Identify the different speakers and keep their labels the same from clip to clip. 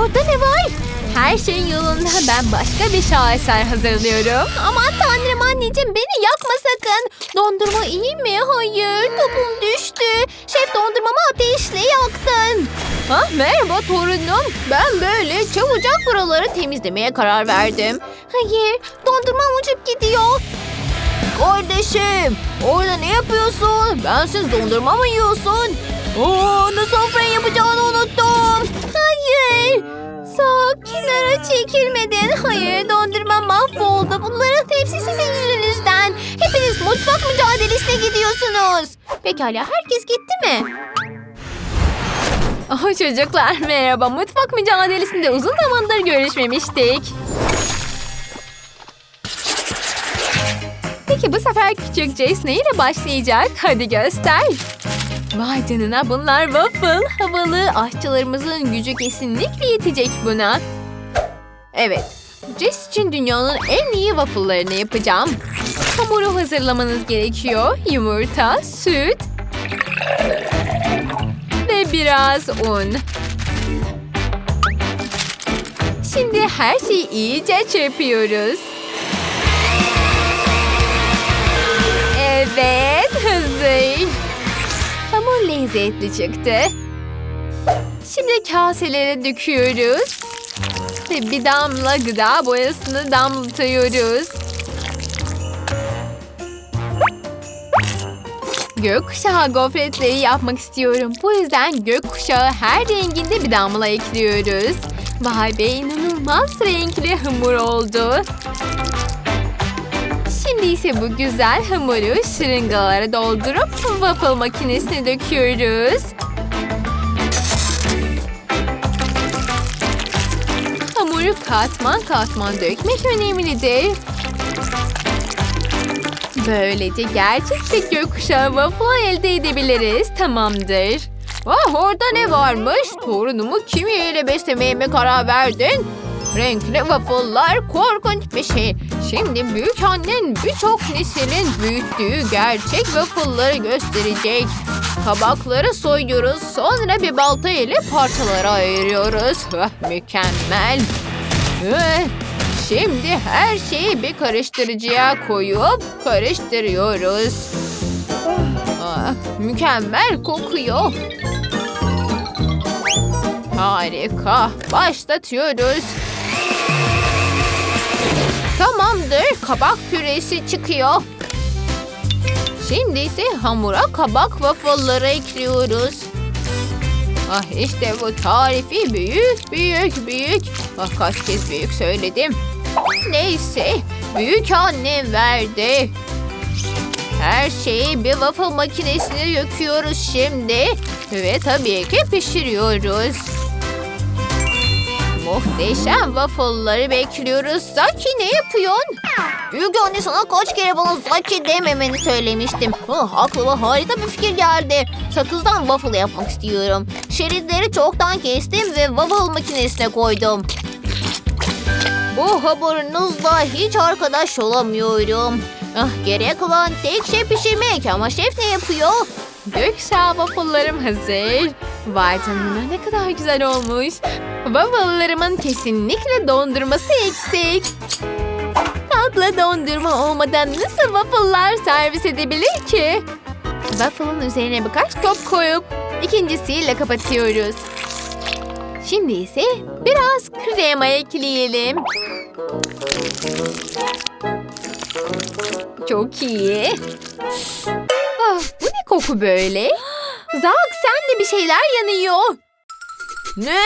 Speaker 1: Orada ne var? Her şey yolunda. Ben başka bir şaheser hazırlıyorum. Aman tanrım anneciğim beni yakma sakın. Dondurma iyi mi? Hayır. Topum düştü. Şef dondurmamı ateşle yaktın. Ha, merhaba torunum. Ben böyle çabucak buraları temizlemeye karar verdim. Hayır. Dondurmam uçup gidiyor. Kardeşim orada ne yapıyorsun? Bensiz dondurma mı yiyorsun? Oo, nasıl sofra yapacağını kenara çekilmedin. Hayır dondurma mahvoldu. Bunların hepsi sizin yüzünüzden. Hepiniz mutfak mücadelesine gidiyorsunuz. Pekala herkes gitti mi? Oh çocuklar merhaba. Mutfak mücadelesinde uzun zamandır görüşmemiştik. Peki bu sefer küçük Jace neyle başlayacak? Hadi göster. Vay canına bunlar waffle. Havalı. Aşçılarımızın gücü kesinlikle yetecek buna. Evet. Jace için dünyanın en iyi waffle'larını yapacağım. Hamuru hazırlamanız gerekiyor. Yumurta, süt ve biraz un. Şimdi her şeyi iyice çırpıyoruz. Evet, hazır. Hamur lezzetli çıktı. Şimdi kaselere döküyoruz. Ve bir damla gıda boyasını damlatıyoruz. Gökkuşağı gofretleri yapmak istiyorum. Bu yüzden gökkuşağı her renginde bir damla ekliyoruz. Vay be inanılmaz renkli hamur oldu. Şimdi ise bu güzel hamuru şırıngalara doldurup waffle makinesine döküyoruz. Hamuru katman katman dökmek önemlidir. Böylece gerçek bir gökkuşağı waffle elde edebiliriz. Tamamdır. Ah orada ne varmış? Torunumu kimyeyle beslemeye mi karar verdin? Renkli waffle'lar korkunç bir şey. Şimdi büyük annen birçok neslin büyüttüğü gerçek waffle'ları gösterecek. Tabakları soyuyoruz. Sonra bir balta ile parçalara ayırıyoruz. Ah, mükemmel. Eh, Şimdi her şeyi bir karıştırıcıya koyup karıştırıyoruz. Ah, mükemmel kokuyor. Harika. Başlatıyoruz. Tamamdır. Kabak püresi çıkıyor. Şimdi ise hamura kabak waffle'ları ekliyoruz. Ah işte bu tarifi büyük büyük büyük. Ah kaç kez büyük söyledim. Neyse büyük annem verdi. Her şeyi bir waffle makinesine döküyoruz şimdi. Ve tabii ki pişiriyoruz. Muhteşem waffle'ları bekliyoruz. Zaki ne yapıyorsun? Büyük anne sana kaç kere bana Zaki dememeni söylemiştim. Oh, aklıma harika bir fikir geldi. Sakızdan waffle yapmak istiyorum. Şeritleri çoktan kestim ve waffle makinesine koydum. Bu hamurunuzla hiç arkadaş olamıyorum. Ah, gerek olan tek şey pişirmek ama şef ne yapıyor? Göksel waffle'larım hazır. Vay canına ne kadar güzel olmuş. Waffle'larımın kesinlikle dondurması eksik. Tatlı dondurma olmadan nasıl waffle'lar servis edebilir ki? Waffle'ın üzerine birkaç top koyup ikincisiyle kapatıyoruz. Şimdi ise biraz krema ekleyelim. Çok iyi. Ah, bu ne koku böyle? Zak sen de bir şeyler yanıyor. Ne?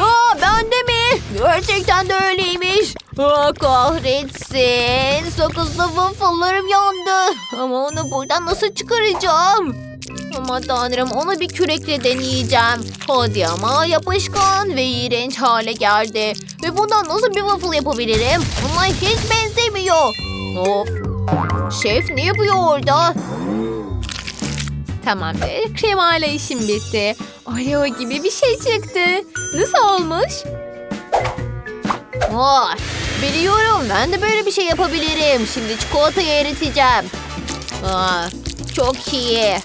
Speaker 1: Aa, bende mi? Gerçekten de öyleymiş. Aa, kahretsin. Sakızlı waffle'larım yandı. Ama onu buradan nasıl çıkaracağım? Ama tanrım onu bir kürekle deneyeceğim. Hadi ama yapışkan ve iğrenç hale geldi. Ve bundan nasıl bir waffle yapabilirim? Buna hiç benzemiyor. Of. Şef ne yapıyor orada? Tamamdır. Kremayla işim bitti. Oreo gibi bir şey çıktı. Nasıl olmuş? Vay, biliyorum ben de böyle bir şey yapabilirim. Şimdi çikolatayı eriteceğim. Aa, çok iyi.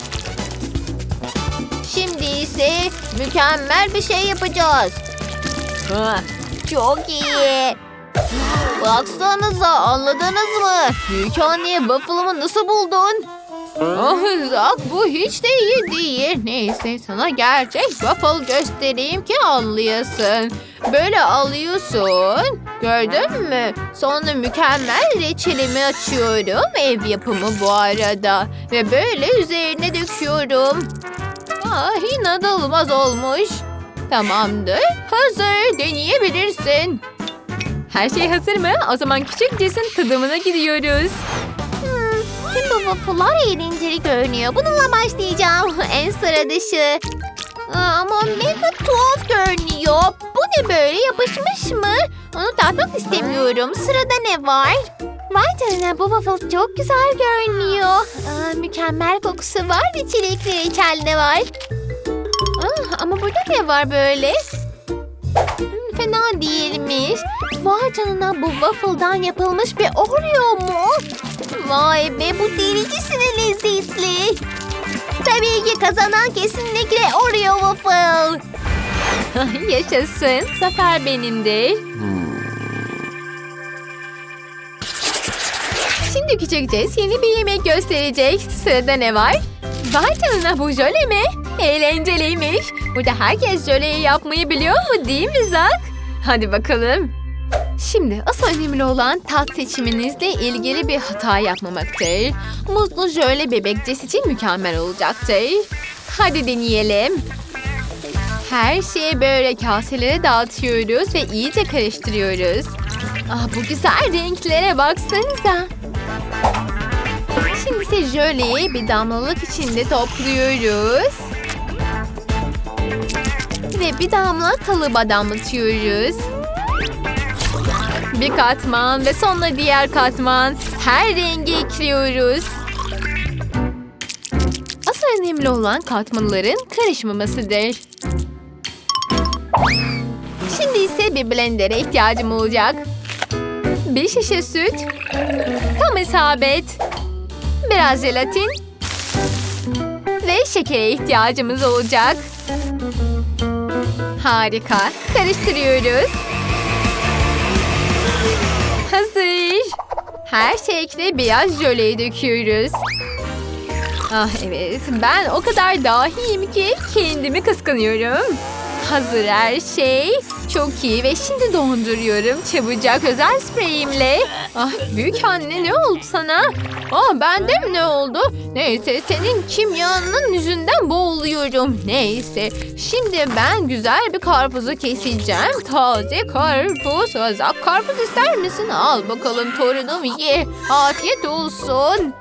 Speaker 1: Şimdi ise mükemmel bir şey yapacağız. Ah, Çok iyi. Baksanıza anladınız mı? Büyük anne waffle'ımı nasıl buldun? Ah Zak bu hiç de iyi değil. Neyse sana gerçek waffle göstereyim ki anlayasın. Böyle alıyorsun. Gördün mü? Sonra mükemmel reçelimi açıyorum. Ev yapımı bu arada. Ve böyle üzerine döküyorum. Ah inanılmaz olmuş. Tamamdır. Hazır. Deneyebilirsin.
Speaker 2: Her şey hazır mı? O zaman küçük Jess'in tadımına gidiyoruz.
Speaker 1: Tüm bu waffle'lar eğlenceli görünüyor. Bununla başlayacağım. En sıra dışı. Ama mega tuhaf görünüyor. Bu ne böyle yapışmış mı? Onu tatmak istemiyorum. Sırada ne var? Vay canına bu waffle çok güzel görünüyor. Aa, mükemmel kokusu var ve çilekli reçel de var. Aa, ama burada ne var böyle? Hmm, fena değilmiş. Vay canına bu waffle'dan yapılmış bir Oreo mu? Vay be bu delicesine lezzetli. Tabii ki kazanan kesinlikle Oreo waffle.
Speaker 2: Yaşasın. Zafer benimdir. Şimdi küçük Jess yeni bir yemek gösterecek. Sırada ne var? Vay canına bu jöle mi? Eğlenceliymiş. Burada herkes jöleyi yapmayı biliyor mu değil mi Zak? Hadi bakalım. Şimdi asıl önemli olan tat seçiminizle ilgili bir hata yapmamaktır. Mutlu jöle bebek Jess için mükemmel olacaktır. Hadi deneyelim. Her şeyi böyle kaselere dağıtıyoruz ve iyice karıştırıyoruz. Ah bu güzel renklere baksanıza. Şimdi ise jöleyi bir damlalık içinde topluyoruz. Ve bir damla kalıba damlatıyoruz. Bir katman ve sonra diğer katman. Her rengi ekliyoruz. Asıl önemli olan katmanların karışmamasıdır. Şimdi ise bir blender'e ihtiyacım olacak. Bir şişe süt. Tam isabet. Biraz jelatin. Ve şekere ihtiyacımız olacak. Harika. Karıştırıyoruz. Hazır. Her şekle beyaz jöleyi döküyoruz. Ah evet, ben o kadar dahiyim ki kendimi kıskanıyorum. Hazır her şey. Çok iyi ve şimdi donduruyorum çabucak özel spreyimle. Ah büyük anne ne oldu sana? Ah bende mi ne oldu? Neyse senin kimyanın yüzünden boğuluyorum. Neyse şimdi ben güzel bir karpuzu keseceğim. Taze karpuz. Azak karpuz ister misin? Al bakalım torunum ye. Afiyet olsun.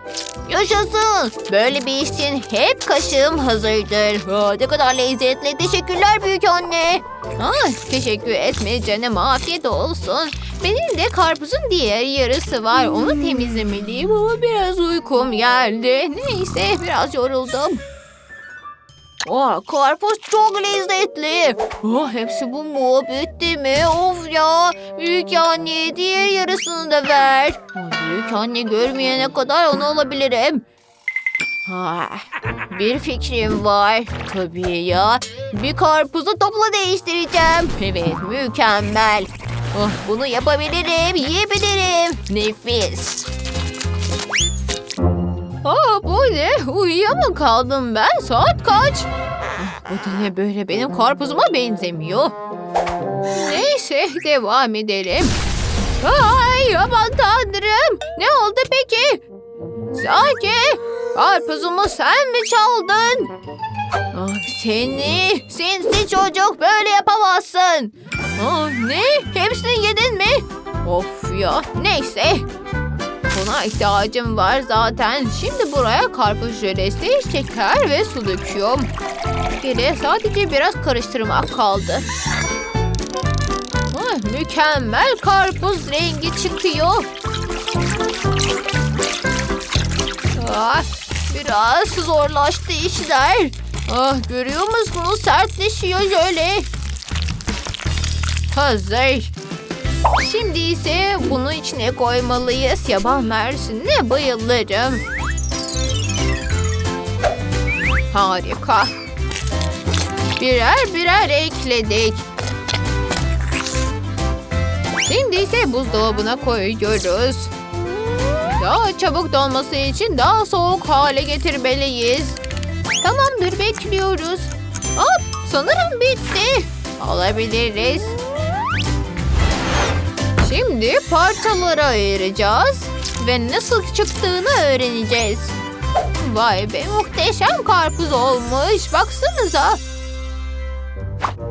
Speaker 2: Yaşasın. Böyle bir iş için hep kaşığım hazırdır. Aa, ne kadar lezzetli. Teşekkürler büyük anne. Ah, teşekkür etme canım. Afiyet olsun. Benim de karpuzun diğer yarısı var. Onu temizlemeliyim ama biraz uykum geldi. Neyse biraz yoruldum. Oh, karpuz çok lezzetli. Oh, hepsi bu mu? Bitti mi? Of ya. Büyük anne diğer yarısını da ver. Büyük anne görmeyene kadar onu alabilirim. Ah, bir fikrim var. Tabii ya. Bir karpuzu topla değiştireceğim. Evet mükemmel. Oh, bunu yapabilirim, yiyebilirim. Nefis. Aa, bu ne? Uyuyamam kaldım ben. Saat kaç? Ah, Bu da ne böyle benim karpuzuma benzemiyor. Neyse devam edelim. Ay aman tanrım. Ne oldu peki? Saki karpuzumu sen mi çaldın? Ah, seni sinsi çocuk böyle yapamazsın. Ah, ne? Hepsini yedin mi? Of ya neyse. Buna ihtiyacım var zaten. Şimdi buraya karpuz jölesi, şeker ve su döküyorum. Geriye sadece biraz karıştırmak kaldı. Ah, mükemmel karpuz rengi çıkıyor. Ah, biraz zorlaştı işler. Ah, görüyor musunuz? Sertleşiyor şöyle. Hazır. Şimdi ise bunu içine koymalıyız. Yaban mersinine bayılırım. Harika. Birer birer ekledik. Şimdi ise buzdolabına koyuyoruz. Daha çabuk donması için daha soğuk hale getirmeliyiz. Tamamdır bekliyoruz. Hop sanırım bitti. Alabiliriz. Şimdi parçalara ayıracağız ve nasıl çıktığını öğreneceğiz. Vay be muhteşem karpuz olmuş. Baksanıza.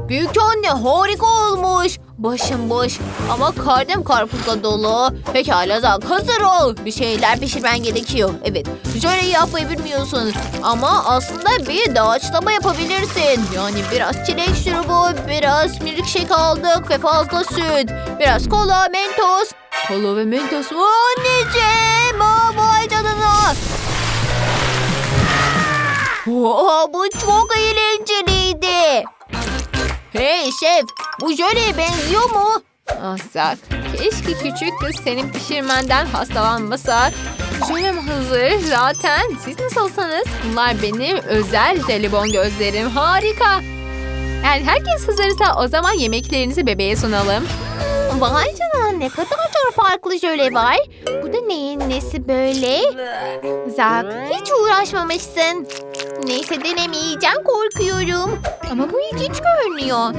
Speaker 2: Büyük anne harika olmuş. Başım boş ama karnım karpuzla dolu. Pekala Zak hazır ol. Bir şeyler pişirmen gerekiyor. Evet jöle yapmayı bilmiyorsun. Ama aslında bir doğaçlama yapabilirsin. Yani biraz çilek şurubu, biraz milkshake aldık ve fazla süt. Biraz kola, mentos. Kola ve mentos. Aa, Anneciğim! Aa, vay canına! Oha, bu çok eğlenceliydi. Hey şef, bu jöleye benziyor mu? Ah Zak, keşke küçük kız senin pişirmenden hastalanmasa. Jölem hazır zaten. Siz nasılsınız? Bunlar benim özel jelibon gözlerim. Harika. Eğer herkes hazırsa o zaman yemeklerinizi bebeğe sunalım.
Speaker 1: Vay canına ne kadar çok farklı jöle var. Bu da neyin nesi böyle? Zak hiç uğraşmamışsın. Neyse denemeyeceğim korkuyorum. Ama bu ilginç görünüyor.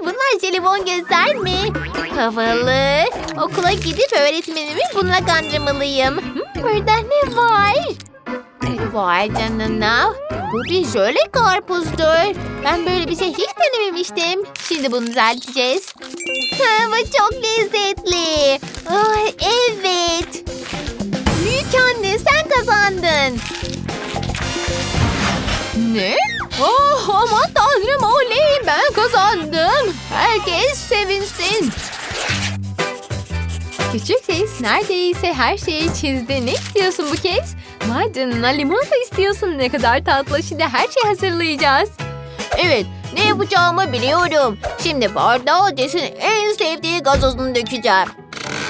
Speaker 1: Bunlar jelibon gözler mi? Havalı. Okula gidip öğretmenimi bununla kandırmalıyım. Burada ne var? Vay canına. Bu bir jöle karpuzdur. Ben böyle bir şey hiç denememiştim. Şimdi bunu düzelteceğiz. Bu çok lezzetli. Ay, evet. Büyük anne sen kazandın.
Speaker 2: Ne? Oh aman tanrım oley ben kazandım. Herkes sevinsin. Küçük Tez neredeyse her şeyi çizdi. Ne istiyorsun bu kez? Vay canına limonata istiyorsun. Ne kadar tatlı. Şimdi her şeyi hazırlayacağız.
Speaker 1: Evet ne yapacağımı biliyorum. Şimdi bardağa Jess'in en sevdiği gazozunu dökeceğim.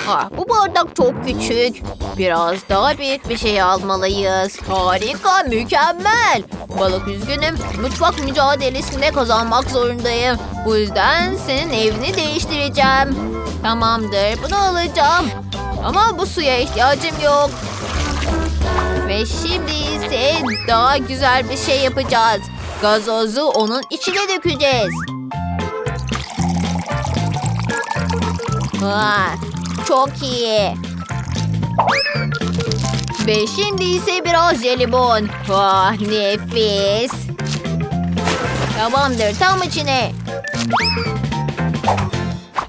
Speaker 1: Ah, bu bardak çok küçük. Biraz daha büyük bir şey almalıyız. Harika, mükemmel. Balık üzgünüm. Mutfak mücadelesinde kazanmak zorundayım. Bu yüzden senin evini değiştireceğim. Tamamdır, bunu alacağım. Ama bu suya ihtiyacım yok. Ve şimdi ise daha güzel bir şey yapacağız. Gazozu onun içine dökeceğiz. Vay, çok iyi. Ve şimdi ise biraz jelibon. Vah nefis. Tamamdır tam içine.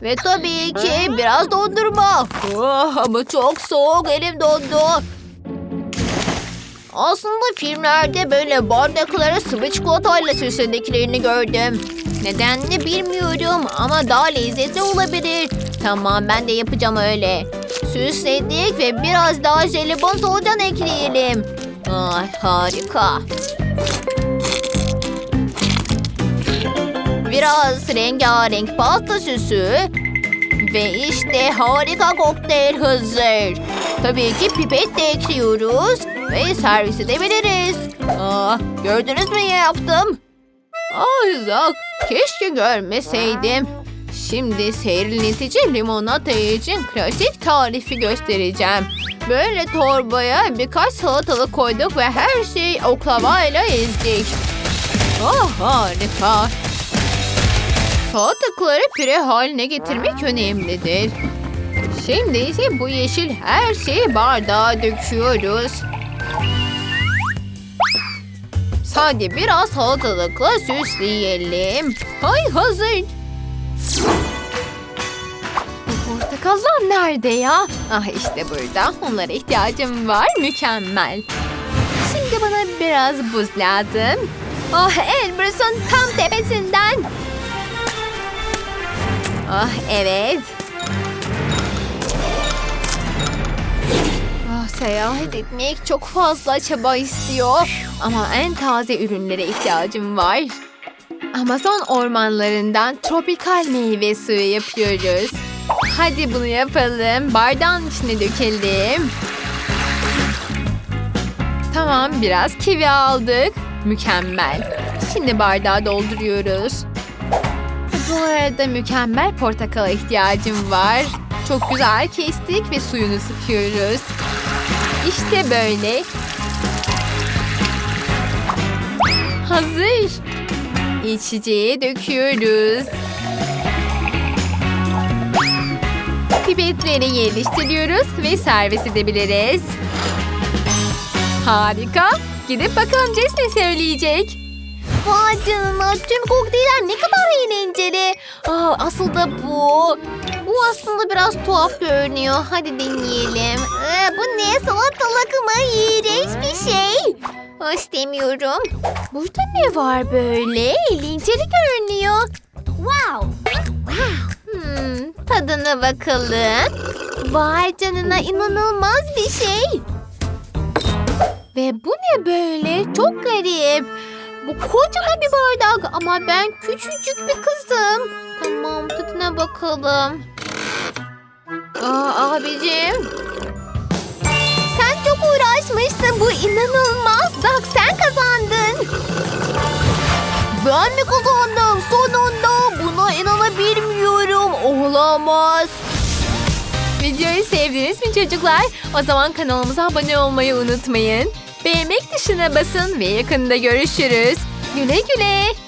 Speaker 1: Ve tabii ki biraz dondurma. Oh, ama çok soğuk elim dondu. Aslında filmlerde böyle bardaklara sıvı çikolatayla süslediklerini gördüm. Nedenini bilmiyorum ama daha lezzetli olabilir. Tamam ben de yapacağım öyle. Süsledik ve biraz daha jelibon solucan ekleyelim. Ay harika. Biraz rengarenk pasta süsü. Ve işte harika kokteyl hazır. Tabii ki pipet de ekliyoruz. Ve servis edebiliriz. Aa, gördünüz mü ne yaptım? Ay Zak, keşke görmeseydim. Şimdi serinletici limonata için klasik tarifi göstereceğim. Böyle torbaya birkaç salatalık koyduk ve her şeyi oklavayla ezdik. Oh harika. Salatalıkları püre haline getirmek önemlidir. Şimdi ise bu yeşil her şeyi bardağa döküyoruz. Sadece biraz salatalıkla süsleyelim. Hay hazır. Bu portakallar nerede ya? Ah işte burada. Onlara ihtiyacım var. Mükemmel. Şimdi bana biraz buz lazım. Ah Elbrus'un tam tepesinden. Ah evet. Ah, seyahat etmek çok fazla çaba istiyor. Ama en taze ürünlere ihtiyacım var. Amazon ormanlarından tropikal meyve suyu yapıyoruz. Hadi bunu yapalım. Bardağın içine dökelim. Tamam biraz kivi aldık. Mükemmel. Şimdi bardağı dolduruyoruz. Bu arada mükemmel portakala ihtiyacım var.
Speaker 2: Çok güzel kestik ve suyunu sıkıyoruz. İşte böyle. Hazır. İçeceği döküyoruz. Pipetleri yerleştiriyoruz ve servis edebiliriz. Harika. Gidip bakalım Jess ne söyleyecek.
Speaker 1: Vay canına tüm kokteyller ne kadar eğlenceli. Aa, asıl da bu. Bu aslında biraz tuhaf görünüyor. Hadi deneyelim. Ee, bu ne salatalık mı? İğrenç bir şey. İstemiyorum. Burada ne var böyle? Eğlenceli görünüyor. Wow. Hmm, tadına bakalım. Vay canına inanılmaz bir şey. Ve bu ne böyle? Çok garip. Bu kocaman bir bardak ama ben küçücük bir kızım. Tamam tadına bakalım. Aa, abicim. Çok uğraşmışsın. Bu inanılmaz. Zak sen kazandın. Ben mi kazandım? Sonunda buna inanabilmiyorum. Olamaz.
Speaker 2: Videoyu sevdiniz mi çocuklar? O zaman kanalımıza abone olmayı unutmayın. Beğenmek tuşuna basın ve yakında görüşürüz. Güle güle.